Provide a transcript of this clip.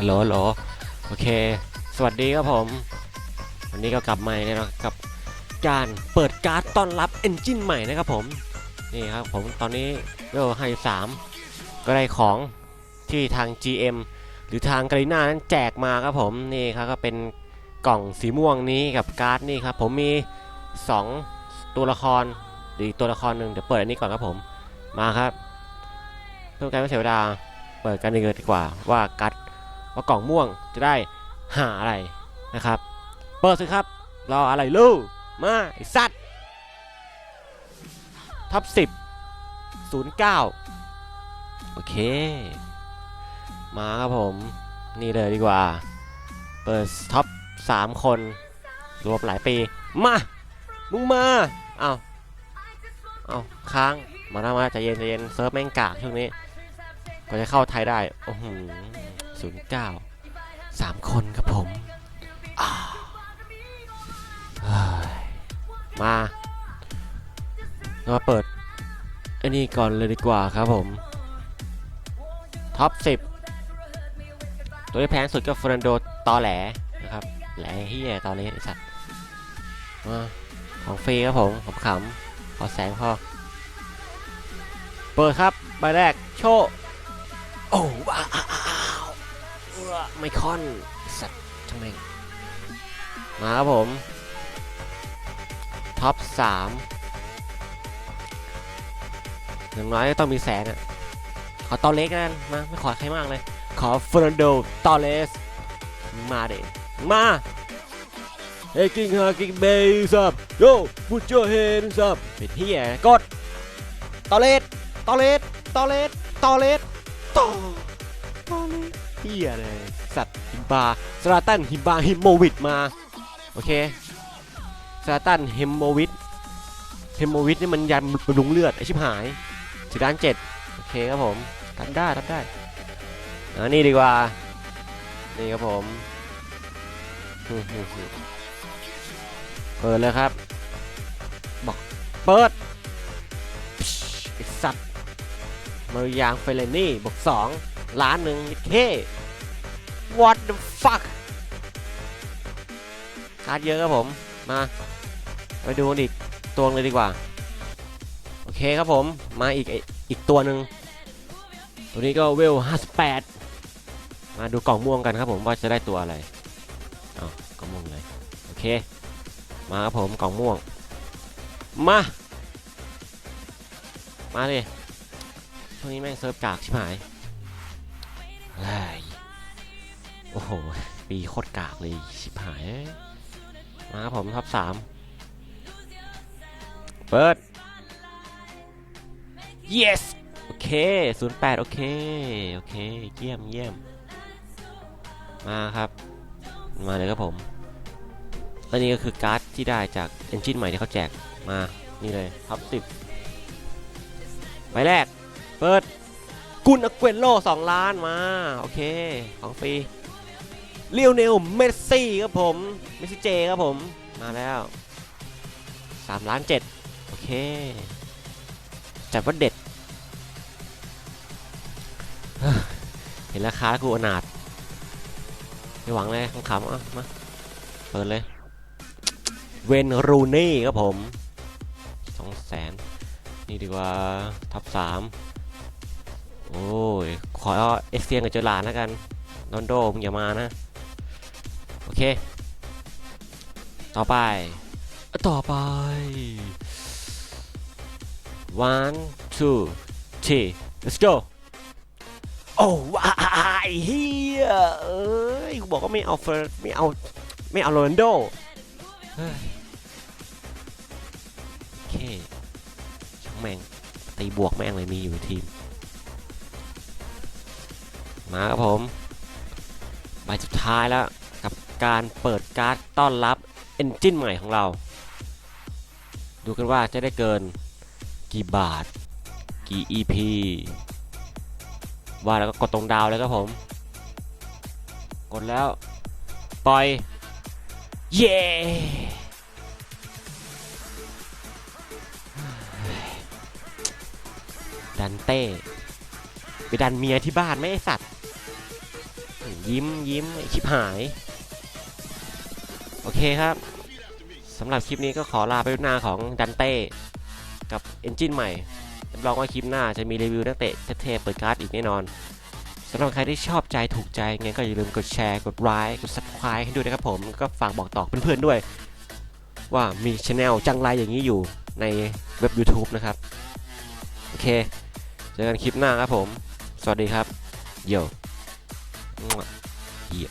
ฮัลโหลฮัลโหลโอเค สวัสดีครับผม วันนี้ก็กลับมาเนี่ยนะกับการเปิดการ์ดต้อนรับเอนจินใหม่นะครับผม นี่ครับผมตอนนี้เวลไฮสามก็ได้ของที่ทาง GM หรือทางกาลิน่านั้นแจกมาครับผม นี่ครับก็เป็นกล่องสีม่วงนี้กับการ์ดนี่ครับผมมี 2 ตัวละครหรืออีตัวละครหนึ่งเดี๋ยวเปิดอันนี้ก่อนครับผมมาครับเพื่อการไม่เสียเวลาเปิดกันเลยดีกว่าว่ากัด ว่ากล่องม่วงจะได้หาอะไรนะครับ เปิดสิครับ รออะไรลูกมาไอสัตว์ท็อปสิบศูนย์เก้าโอเค มาครับผม นี่เลยดีกว่า เปิดท็อปสามคน รวมหลายปี มา มึงมา เอาเอาค้าง มาแล้วมาใจเย็นใจเย็นเซิร์ฟแม่งกากช่วงนี้ ก็จะเข้าไทยได้ โอ้โห ศูนย์เก้าสามคนครับผมามาเรามาเปิดไอ้นี่ก่อนเลยดีกว่าครับผม ท็อป 10 ตัวที่แพงสุดก็เฟรนโดตอแหลนะครับ แหลเฮียตอเลสไอสัตว์มาของฟรีครับผมขำขำๆขอแสงพอ เปิดครับ ใบแรกโชว์โอ้ว้า ไม่ค่อน สัตว์ช่างแม่งมาครับผม ท็อปสามอย่างน้อยต้องมีแสนอะขอตอเล็กกันมาไม่ขอใครมากเลย ขอเฟรนโดตอเลส มาเด็มา Hey King h a King Base up Yo put your hands up เป็นที่ไหนกดตอเลสตอเลสตอเลสตอเลสตอตอเลส เฮียเลยสัตว์ฮิมบาสลาตันฮิมบาฮิมโมวิดมา โอเคสลาตันฮิมโมวิดฮิมโมวิดนี่มันยันบำรุงเลือดไอชิบหายถึงด้านเจ็ดโอเคครับผมทำได้ทำได้อนนี้ดีกว่า นี่ครับผมเปิดเลยครับบอกเปิดไอสัตว์มารยางเฟลนี่บวกสอง ล้านหนึ่งเค what the fuck การ์ดเยอะครับผม มา ไปดูอีกตัวเลยดีกว่า โอเคครับผม มาอีกอีกตัวหนึ่ง ตัวนี้ก็เวล 58 มาดูกล่องม่วงกันครับผมว่าจะได้ตัวอะไรเอากล่องม่วงเลย โอเค มาครับผมกล่องม่วง มา มาดิช่วงนี้แม่งเซิร์ฟกากชิบหาย โอ้โห ปีโคตรกากเลยชิบหาย มาครับผมท็อปสามเปิด yes โอเค 08 โอเค โอเค เยี่ยมเยี่ยม มาครับ มาเลยครับผม อันนี้ก็คือการ์ดที่ได้จากเอนจินใหม่ที่เขาแจก มา นี่เลยท็อป10 ใบแรก เปิด กุนอเกวนโล2 ล้านมา โอเค ของฟรีเลียวเนลเมสซี่ครับผม เมสซี่เจครับผม มาแล้ว 3 ล้าน7โอเค จัดว่าเด็ด เห็นราคากูอนาถไม่หวังเลยขำๆอะมา เปิดเลย เวนรูนี่ครับผมสองแสนนี่ดีกว่าท็อปสาม โอ้ย ขอเอเซียนกับเจอหลานแล้วกันนอนโดมึงอย่ามานะ โอเค ต่อไป ต่อไป one two three let's go โอ้วายเฮียเอ้ยกูบอกว่าไม่เอาเฟอร์ไม่เอาไม่เอาโรนโดโอเคช่างแม่งตีบวกแม่งเลยมีอยู่ในทีม มาครับผมใบสุดท้ายแล้วกับการเปิดการ์ดต้อนรับเอนจินใหม่ของเรา ดูกันว่าจะได้เกินกี่บาท กี่ EP ว่าแล้วก็กดตรงดาวเลยครับผม กดแล้ว ปล่อย เย้ดันเต้ ไปดันเมียที่บ้านไม่ไอสัตว์ ยิ้มยิ้มชิบหาย โอเคครับสำหรับคลิปนี้ก็ขอลาไปด้วยหน้าของดันเต้กับเอนจินใหม่รับรองว่าคลิปหน้าจะมีรีวิวนักเตะเทพๆเปิดการ์ดอีกแน่นอนสำหรับใครที่ชอบใจถูกใจงั้นก็อย่าลืมกดแชร์กดไลค์กด subscribe ให้ด้วยนะครับผมก็ฝากบอกต่อเพื่อนๆด้วย ว่ามีช anel จังไรอย่างนี้อยู่ในเว็บ YouTube นะครับ โอเค เจอกันคลิปหน้าครับผม สวัสดีครับ โย เหี้ย